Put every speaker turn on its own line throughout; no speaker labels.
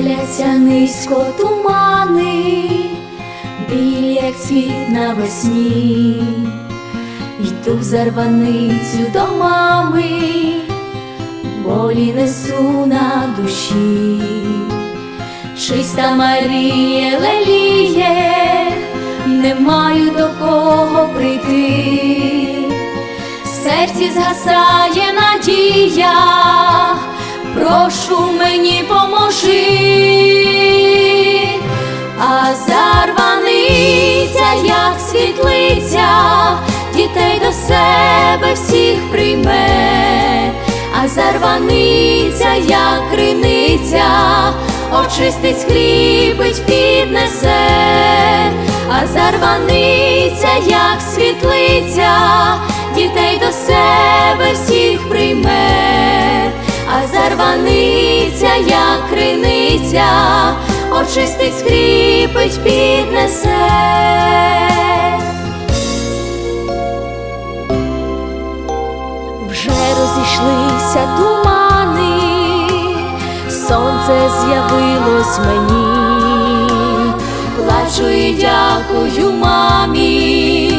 Стеляться низько тумани, білі, як цвіт навесні, йду в зарваницю до мами, болі несу на душі, чиста Марія леліє, не маю до кого прийти, в серці згасає надія, прошу мені поможи, зарваниця, як світлиця, дітей до себе всіх прийме, а зарваниця, як криниця, очистить, скріпить, піднесе, а зарваниця, як світлиця, дітей до себе всіх прийме, а зарваниця, як криниця, очистить, скріпить, піднесе. Вже розійшлися тумани, сонце з'явилось мені, плачу і дякую мамі,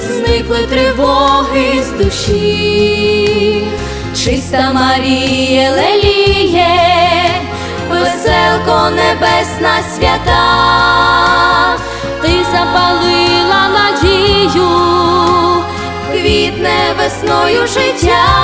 зникли тривоги з душі, чиста Марія леліє, небесна свята, ти запалила надію квітне весною життя,